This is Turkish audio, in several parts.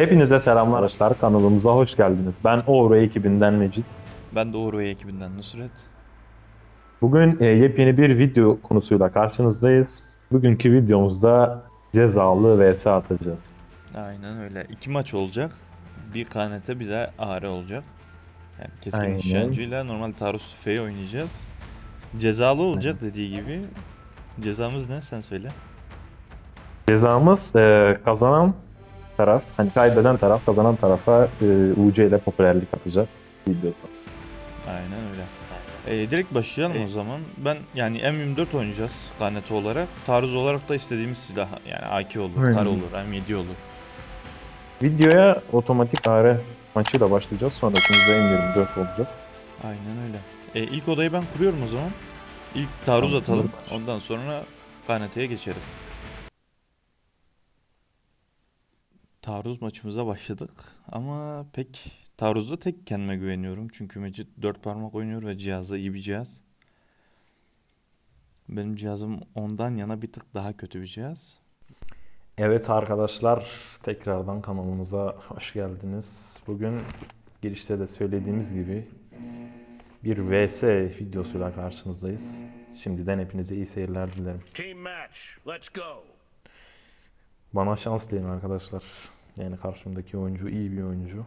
Hepinize selamlar arkadaşlar. Kanalımıza hoş geldiniz. Ben Oğru ekibinden Mecit. Ben de Uğur ekibinden Nusret. Bugün e, yepyeni bir video konusuyla karşınızdayız. Bugünkü videomuzda cezalı vs atacağız. Aynen öyle. İki maç olacak. Bir KNT bir de AR olacak. Yani keskin Aynen. nişancıyla normal taarruz tüfeği oynayacağız. Cezalı olacak dediği gibi. Cezamız ne? Sen söyle. Cezamız e, kazanan taraf, hani kaybeden taraf kazanan tarafa e, UC ile popülerlik atacak videosu. Aynen öyle. Ee, direkt başlayalım o zaman. Ben yani M24 oynayacağız KNT olarak. Taarruz olarak da istediğimiz silah yani AK olur, Aynen. kar olur, M7 olur. Videoya otomatik AR maçıyla başlayacağız. Sonrasında M24 olacak. Aynen öyle. Ee, ilk odayı ben kuruyorum o zaman. İlk taarruz Tamam, atalım. kur. Ondan sonra KNT'ye geçeriz. Taarruz maçımıza başladık. Ama pek taarruzda tek kendime güveniyorum. Çünkü Mecit dört parmak oynuyor ve cihazda iyi bir cihaz. Benim cihazım ondan yana bir tık daha kötü bir cihaz. Evet arkadaşlar, tekrardan kanalımıza hoş geldiniz. Bugün girişte de söylediğimiz gibi bir VS videosuyla karşınızdayız. Şimdiden hepinize iyi seyirler dilerim. Team match. Let's go. Bana şans dileyin arkadaşlar. Yani karşımdaki oyuncu iyi bir oyuncu.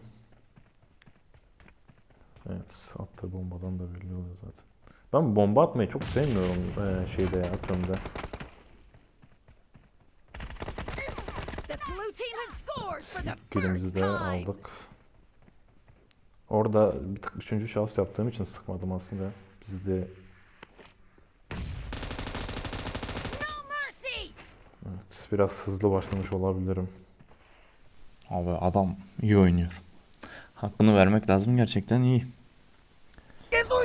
Evet, attığı bombadan da belli oluyor zaten. Ben bomba atmayı çok sevmiyorum eee, şeyde ya, aklımda. The blue team has first de aldık. Orada bir tık üçüncü şahıs yaptığım için sıkmadım aslında. Biz de No mercy. evet, biraz hızlı başlamış olabilirim. Abi adam iyi oynuyor. Hakkını vermek lazım gerçekten iyi.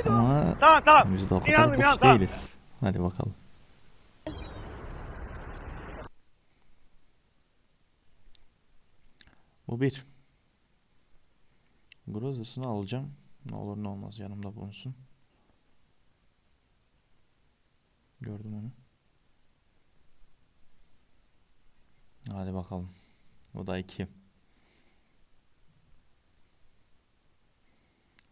Ama Tamam tamam. biz de o kadar boş değiliz. Hadi bakalım. Bu bir. Groza'sını alacağım. Ne olur ne olmaz yanımda bulunsun. Gördüm onu. Hadi bakalım. O da iki.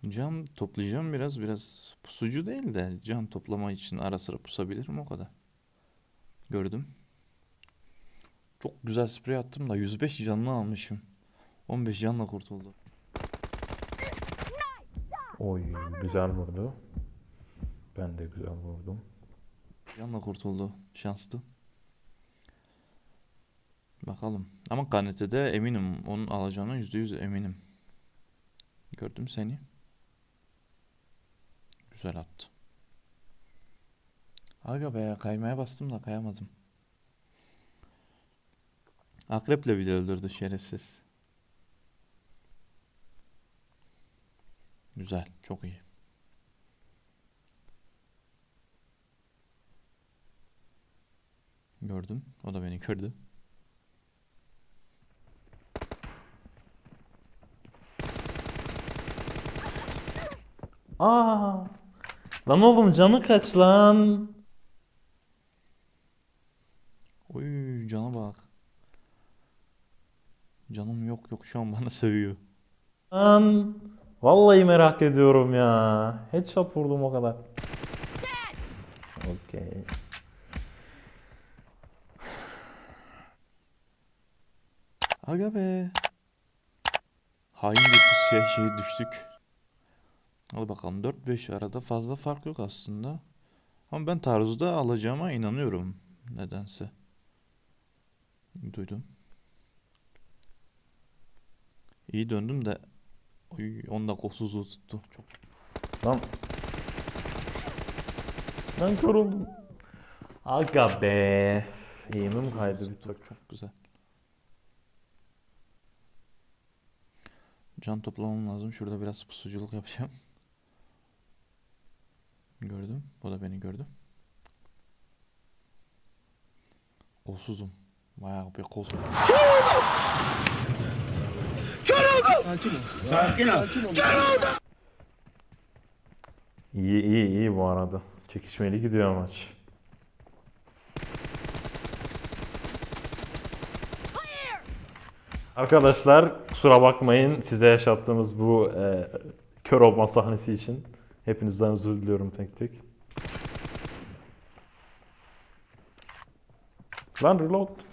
Can toplayacağım biraz biraz pusucu değil de can toplama için ara sıra pusabilirim o kadar. Gördüm. Çok güzel sprey attım da 105 canını almışım. 15 canla kurtuldu. Oy güzel vurdu. Ben de güzel vurdum. Canla kurtuldu. Şanslı. Bakalım. Ama KNT'de eminim. Onun alacağına %100 eminim. Gördüm seni. Güzel attı. Aga be kaymaya bastım da kayamadım. Akreple bile öldürdü şerefsiz. Güzel. Çok iyi. Gördüm. O da beni kırdı. Aa! Lan oğlum canı kaç lan? Oy cana bak. Canım yok yok şu an bana sövüyor. Lan vallahi merak ediyorum ya. Headshot vurdum o kadar. Okey. Aga be. Hain bir şey, düştük. Hadi bakalım 4-5 arada fazla fark yok aslında. Ama ben taarruzda alacağıma inanıyorum. Nedense. Duydum. İyi döndüm de Oy, 10 dakika susuzluğu tuttu. Çok Lan. Ben kör oldum. Aga be. Eğimim kaydı bir tık. çok güzel. Can toplamam lazım. Şurada biraz pusuculuk yapacağım. Gördüm. O da beni gördü. Kolsuzum. Bayağı bir kolsuzum. İyi iyi iyi bu arada. Çekişmeli gidiyor maç. Arkadaşlar kusura bakmayın size yaşattığımız bu e, kör olma sahnesi için. Hepinizden özür diliyorum tek tek. Lan reload.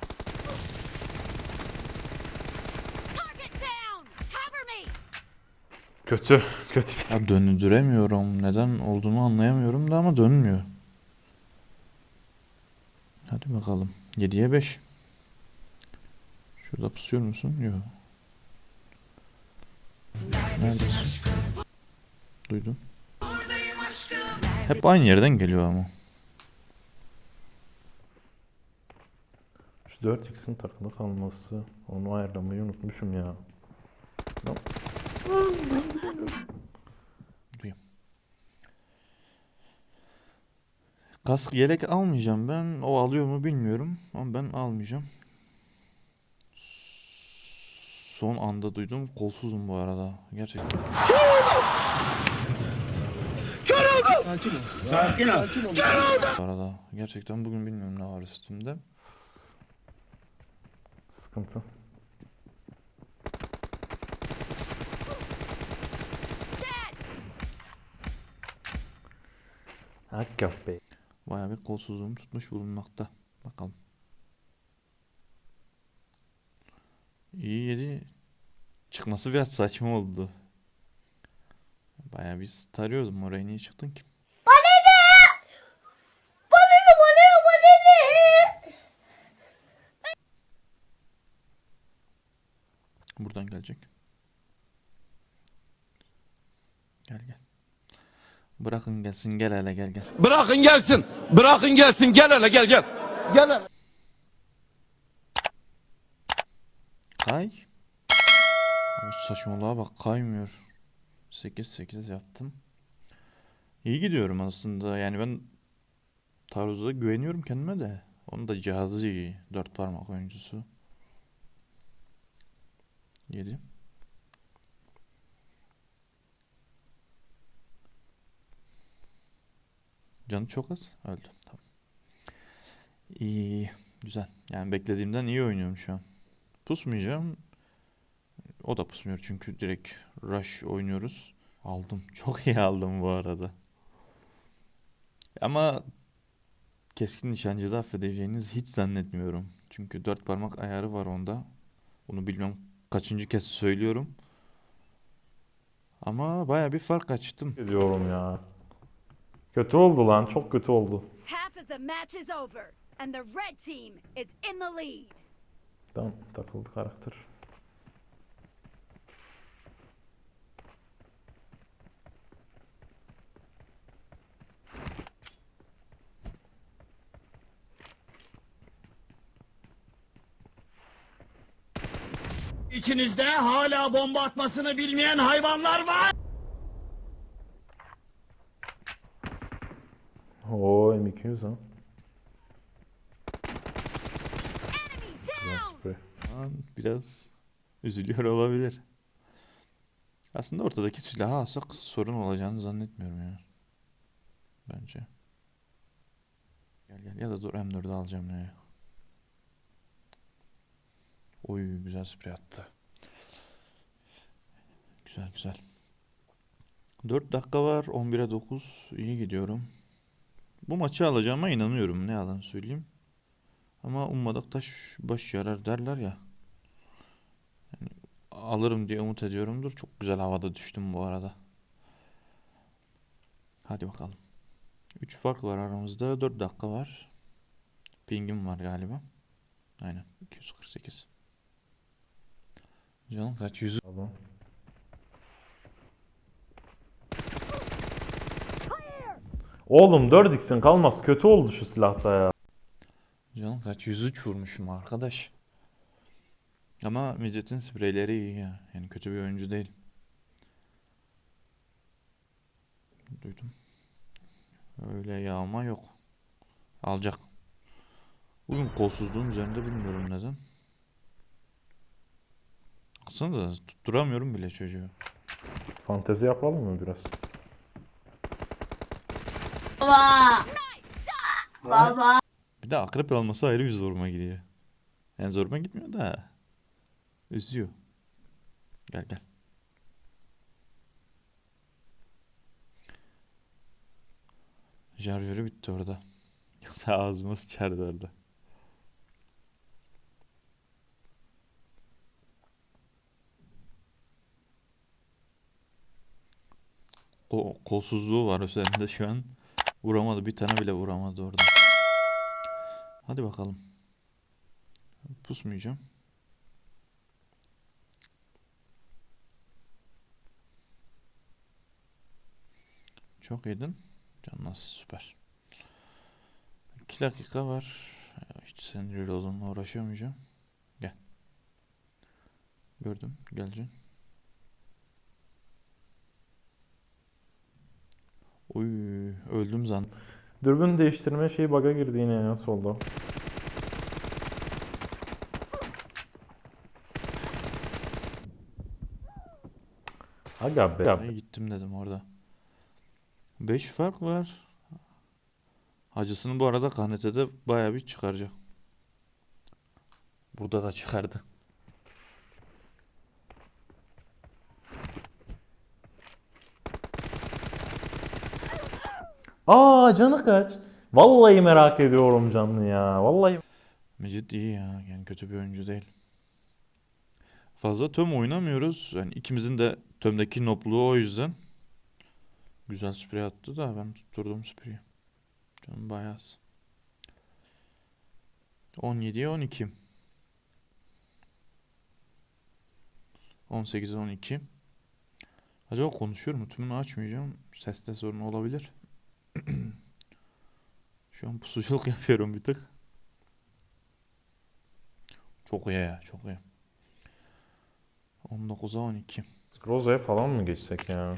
Kötü. Kötü bir Ya döndüremiyorum. Neden olduğunu anlayamıyorum da ama dönmüyor. Hadi bakalım. 7'ye 5. Şurada pusuyor musun? Yok. Neredesin? Duydum. Hep aynı yerden geliyor ama. Şu 4x'in takılı kalması. Onu ayarlamayı unutmuşum ya. Lan, Kask yelek almayacağım ben. O alıyor mu bilmiyorum ama ben almayacağım. Son anda duydum. Kolsuzum bu arada. Gerçekten. Sakin ol. Bu arada. Gerçekten bugün bilmiyorum ne var üstümde. Sıkıntı. Hakkaf Bey. Bayağı bir kolsuzluğumu tutmuş bulunmakta. Bakalım. İyi yedi. Çıkması biraz saçma oldu. Bayağı bir tarıyordum oraya niye çıktın ki? Buradan gelecek. Gel gel. Bırakın gelsin gel hele gel gel. Bırakın gelsin. Bırakın gelsin. Gel hele gel gel. Gel hele. Kay. Abi saçmalığa bak kaymıyor. 8-8 yaptım. İyi gidiyorum aslında. Yani ben taarruzda güveniyorum kendime de. Onun da cihazı iyi. Dört parmak oyuncusu. 7. Canı çok az. Öldü. Tamam. İyi. Güzel. Yani beklediğimden iyi oynuyorum şu an. Pusmayacağım. O da pusmuyor çünkü direkt rush oynuyoruz. Aldım. Çok iyi aldım bu arada. Ama keskin nişancıda affedeceğiniz hiç zannetmiyorum. Çünkü dört parmak ayarı var onda. Bunu bilmem kaçıncı kez söylüyorum. Ama baya bir fark açtım. Diyorum ya. Kötü oldu lan. Çok kötü oldu. Half of the match is over, and the red team is in the lead. Tamam takıldı karakter. İçinizde hala bomba atmasını bilmeyen hayvanlar var. Oo M200 ha. Enemy Güzel down! sprey. An biraz üzülüyor olabilir. Aslında ortadaki silahı alsak sorun olacağını zannetmiyorum ya. Bence. Gel gel ya da dur M4'ü alacağım ya. Oy güzel sprey attı. Güzel güzel. 4 dakika var 11'e 9 iyi gidiyorum. Bu maçı alacağıma inanıyorum ne yalan söyleyeyim. Ama ummadık taş baş yarar derler ya. Yani alırım diye umut ediyorumdur. Çok güzel havada düştüm bu arada. Hadi bakalım. 3 fark var aramızda. 4 dakika var. Pingim var galiba. Aynen. 248. Canım kaç yüzü? Pardon. Oğlum 4x'in kalmaz. Kötü oldu şu silahta ya. Canım kaç 103 vurmuşum arkadaş. Ama Midget'in spreyleri iyi ya. Yani kötü bir oyuncu değil. Duydum. Öyle yağma yok. Alacak. Bugün kolsuzluğun üzerinde bilmiyorum neden. Aslında da tutturamıyorum bile çocuğu. Fantezi yapalım mı biraz? Bir de akrep olması ayrı bir zoruma gidiyor. Yani zoruma gitmiyor da. Üzüyor. Gel gel. Şarjörü bitti orada. Yoksa ağzıma sıçardı orada. O kolsuzluğu var üzerinde şu an. Vuramadı. Bir tane bile vuramadı orada. Hadi bakalım. Pusmayacağım. Çok yedin. Can nasıl süper. 2 dakika var. Hiç senin reload'unla uğraşamayacağım. Gel. Gördüm. Geleceksin. Oy, öldüm zan. Dürbün değiştirme şeyi bug'a girdi yine ya solda. Aga be. Ay, gittim dedim orada. 5 fark var. Hacısını bu arada KNT'de bayağı bir çıkaracak. Burada da çıkardı. Aa canı kaç? Vallahi merak ediyorum canlı ya. Vallahi. Mecit iyi ya. Yani kötü bir oyuncu değil. Fazla töm oynamıyoruz. Yani ikimizin de tömdeki nopluğu o yüzden. Güzel sprey attı da ben tutturdum spreyi. Canım bayağı az. 17'ye 12. 18'e 12. Acaba konuşuyor mu? Tümünü açmayacağım. Seste sorun olabilir. Şu an pusuculuk yapıyorum bir tık. Çok iyi ya, çok iyi. 19'a 12. Groza'ya falan mı geçsek ya?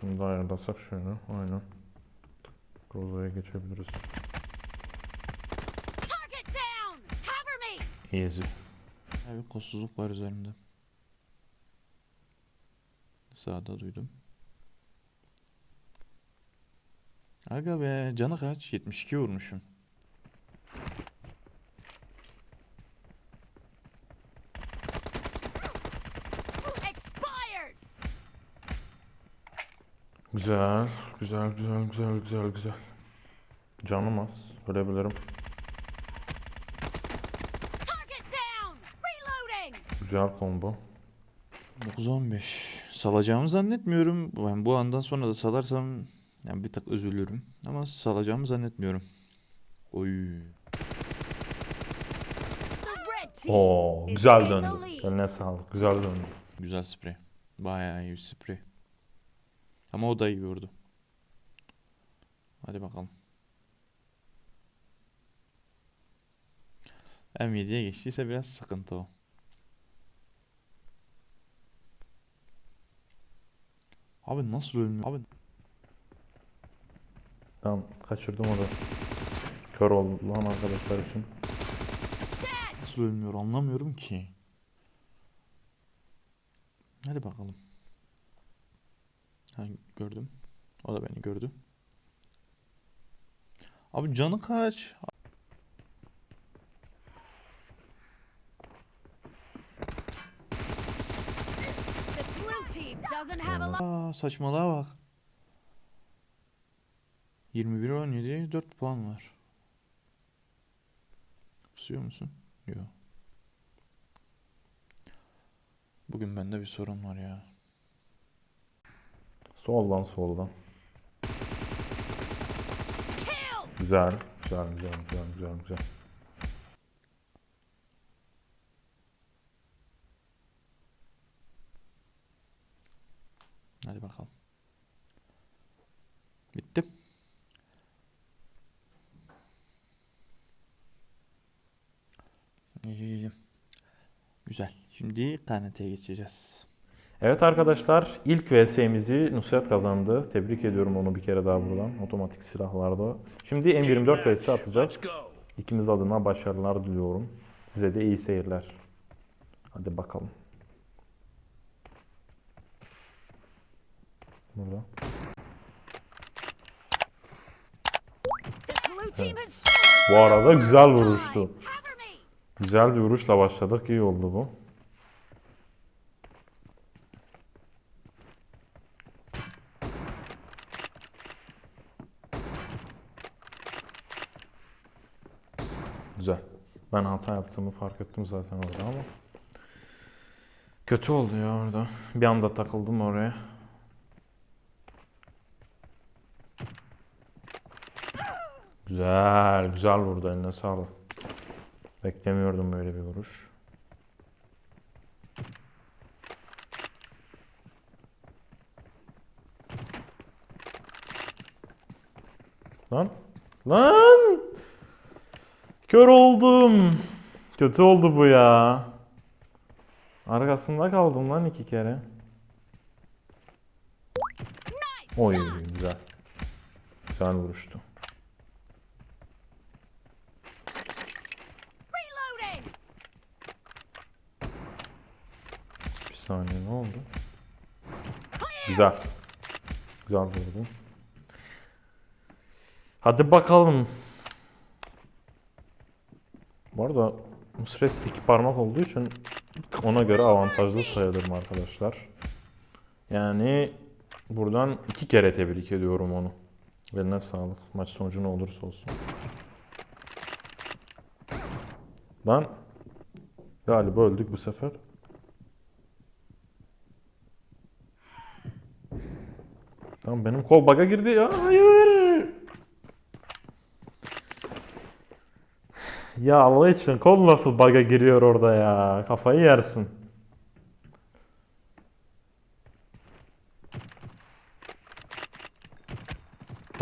Şunu da ayarlasak şöyle. Aynen. Groza'ya geçebiliriz. Easy. Evet, kolsuzluk var üzerimde. Sağda duydum. Aga be, canı kaç? 72 vurmuşum. Expired! Güzel. Güzel, güzel, güzel, güzel, güzel. Canım az. Ölebilirim. Güzel combo. 9-15. Salacağımı zannetmiyorum. Ben bu andan sonra da salarsam yani bir tık üzülürüm. Ama salacağımı zannetmiyorum. Oy. Oo, güzel döndü. Eline sağlık. Güzel döndü. Güzel sprey. Bayağı iyi bir sprey. Ama o da iyi vurdu. Hadi bakalım. M7'ye geçtiyse biraz sıkıntı o. Abi nasıl ölmüyor? Abi Tamam kaçırdım onu. Kör oldu lan arkadaşlar için. nasıl ölmüyor anlamıyorum ki. Hadi bakalım. Ha, gördüm. O da beni gördü. Abi canı kaç? Aa, saçmalığa bak. 21 17 4 puan var. Kusuyor musun? Yok. Bugün bende bir sorun var ya. Soldan soldan. Güzel. Güzel, güzel, güzel, güzel, güzel. Hadi bakalım. Bitti. İyi, iyi, iyi. Güzel. Şimdi KNT'ye geçeceğiz. Evet arkadaşlar ilk VS'mizi Nusret kazandı. Tebrik ediyorum onu bir kere daha buradan. Otomatik silahlarda. Şimdi M24 VS atacağız. İkimiz adına başarılar diliyorum. Size de iyi seyirler. Hadi bakalım. Burada. scored. Bu arada güzel vuruştu. Güzel bir vuruşla başladık. İyi oldu bu. Güzel. Ben hata yaptığımı fark ettim zaten orada ama. Kötü oldu ya orada. Bir anda takıldım oraya. Güzel, güzel vurdu eline sağlık. Beklemiyordum böyle bir vuruş. Lan. Lan. Kör oldum. Kötü oldu bu ya. Arkasında kaldım lan iki kere. Oy güzel. Güzel vuruştu. Reloading. Bir saniye ne oldu? Güzel. Güzel vurdu. Hadi bakalım. Bu arada Nusret iki parmak olduğu için ona göre avantajlı sayılırım arkadaşlar. Yani buradan iki kere tebrik ediyorum onu. Eline sağlık. Maç sonucu ne olursa olsun. Lan galiba öldük bu sefer. Tamam benim kol baga girdi ya. Hayır. Ya Allah için kol nasıl baga giriyor orada ya? Kafayı yersin.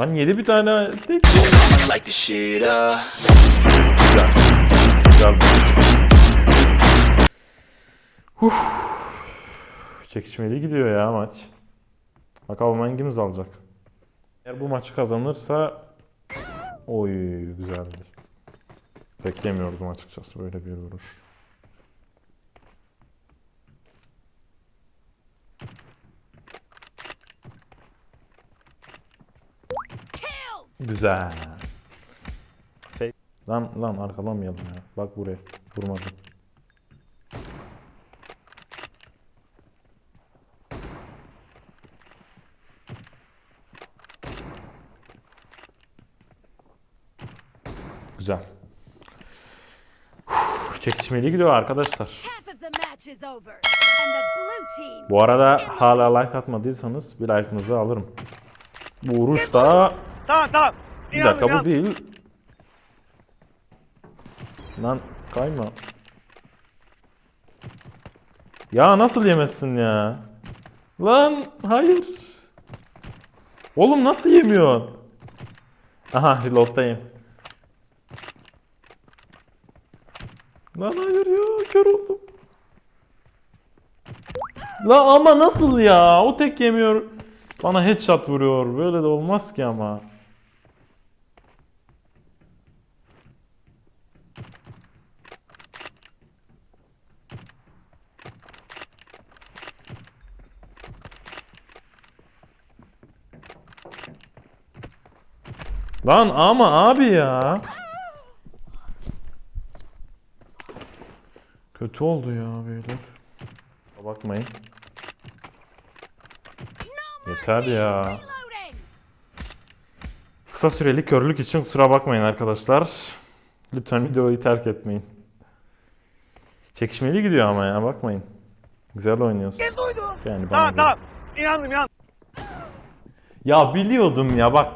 Lan yedi bir tane tek. Like the shit up. Güzel. Huh. Çekişmeli gidiyor ya maç. Bakalım hangimiz alacak. Eğer bu maçı kazanırsa oy güzeldi. Beklemiyordum açıkçası böyle bir vuruş. Güzel. Şey, lan lan arkalamayalım ya. Bak buraya. Vurmadım. Güzel. Uf, Çekişmeli gidiyor arkadaşlar. Bu arada hala like atmadıysanız bir like'ınızı alırım. Bu vuruş da... Tamam tamam. Bir dakika bu değil. Lan kayma. Ya nasıl yemezsin ya? Lan hayır. Oğlum nasıl yemiyorsun? Aha reload'dayım. Lan hayır ya kör oldum. La ama nasıl ya? O tek yemiyor. Bana headshot vuruyor. Böyle de olmaz ki ama. Lan ama abi ya. Kötü oldu ya beyler. Bakmayın. Yeter ya. Kısa süreli körlük için kusura bakmayın arkadaşlar. Lütfen videoyu terk etmeyin. Çekişmeli gidiyor ama ya bakmayın. Güzel oynuyoruz. Yani bana göre. İnandım inandım. Ya biliyordum ya bak.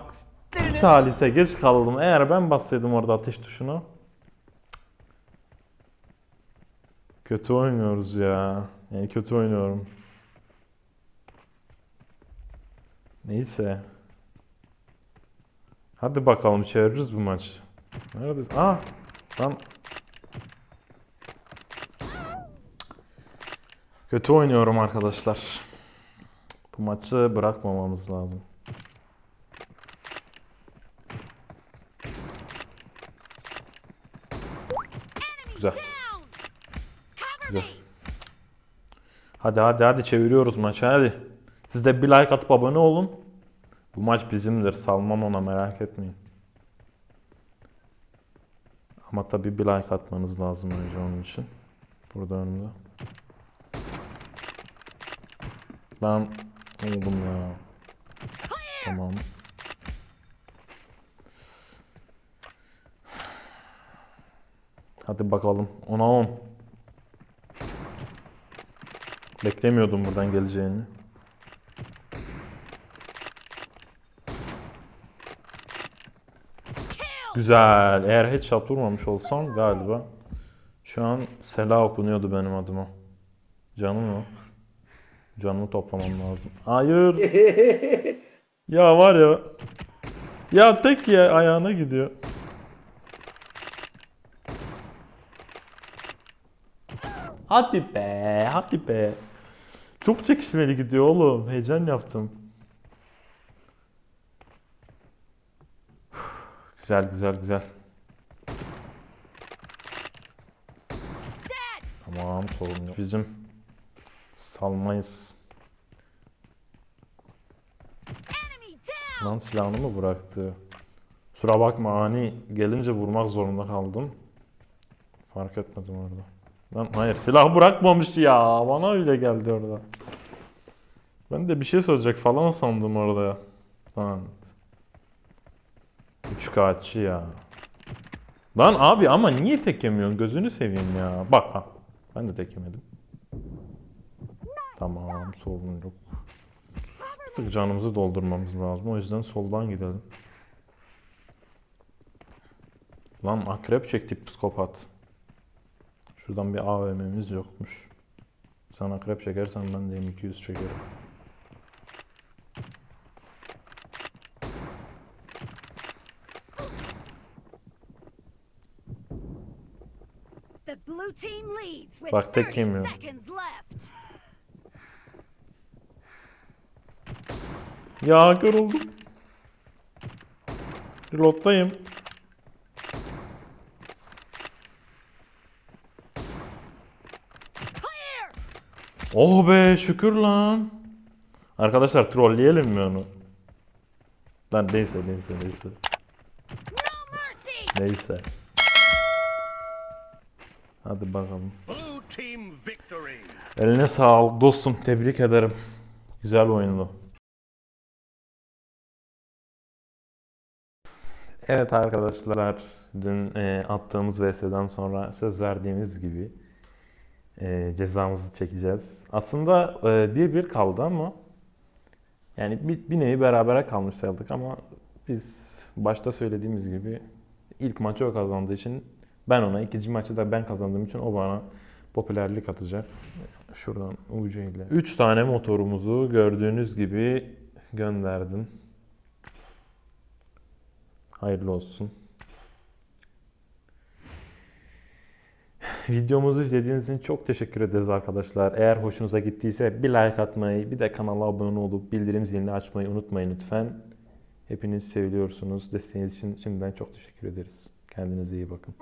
Bir salise geç kaldım. Eğer ben bassaydım orada ateş tuşunu. Kötü oynuyoruz ya. Yani kötü oynuyorum. Neyse. Hadi bakalım çeviririz bu maç. Neredeyiz? Aa! Lan. Kötü oynuyorum arkadaşlar. Bu maçı bırakmamamız lazım. Güzel. Güzel. Hadi hadi hadi çeviriyoruz maçı hadi. Siz de bir like atıp abone olun. Bu maç bizimdir. Salmam ona merak etmeyin. Ama tabii bir like atmanız lazım önce onun için. Burada önümde. Lan oğlum ya. Tamam. Hadi bakalım. Ona 10. Beklemiyordum buradan geleceğini. Güzel. Eğer headshot vurmamış olsam galiba şu an Sela okunuyordu benim adıma. Canım o. Canımı toplamam lazım. Hayır. ya var ya. Ya tek ya ayağına gidiyor. Hadi be, hadi be. Çok çekişmeli gidiyor oğlum. Heyecan yaptım. Güzel, güzel, güzel. Tamam, sorun yok. Bizim salmayız. Lan silahını mı bıraktı? Kusura bakma ani gelince vurmak zorunda kaldım. Fark etmedim orada. Lan hayır silah bırakmamış ya. Bana öyle geldi orada. Ben de bir şey söyleyecek falan sandım orada. Lan. Üç kaççı ya. Lan abi ama niye tek yemiyorsun? Gözünü seveyim ya. Bak ha. Ben de tek yemedim. Tamam sorun yok. Artık canımızı doldurmamız lazım. O yüzden soldan gidelim. Lan akrep çektik psikopat. Şuradan bir AVM'miz yokmuş. Sen akrep çekersen ben de M200 çekerim. Bak, tek 30 yemiyor. Ya kör oldum. Reload'dayım. Oh be şükür lan. Arkadaşlar trolleyelim mi onu? Lan neyse neyse neyse. Neyse. Hadi bakalım. Blue team victory. Eline sağlık dostum. Tebrik ederim. Güzel oyundu. Evet arkadaşlar. Dün e, attığımız VS'den sonra söz verdiğimiz gibi e, cezamızı çekeceğiz. Aslında e, bir bir kaldı ama yani bir, bir nevi berabere kalmış sayıldık ama biz başta söylediğimiz gibi ilk maçı o kazandığı için ben ona, ikinci maçı da ben kazandığım için o bana popülerlik atacak. Şuradan UC ile. 3 tane motorumuzu gördüğünüz gibi gönderdim. Hayırlı olsun. Videomuzu izlediğiniz için çok teşekkür ederiz arkadaşlar. Eğer hoşunuza gittiyse bir like atmayı, bir de kanala abone olup bildirim zilini açmayı unutmayın lütfen. Hepiniz seviliyorsunuz. Desteğiniz için şimdiden çok teşekkür ederiz. Kendinize iyi bakın.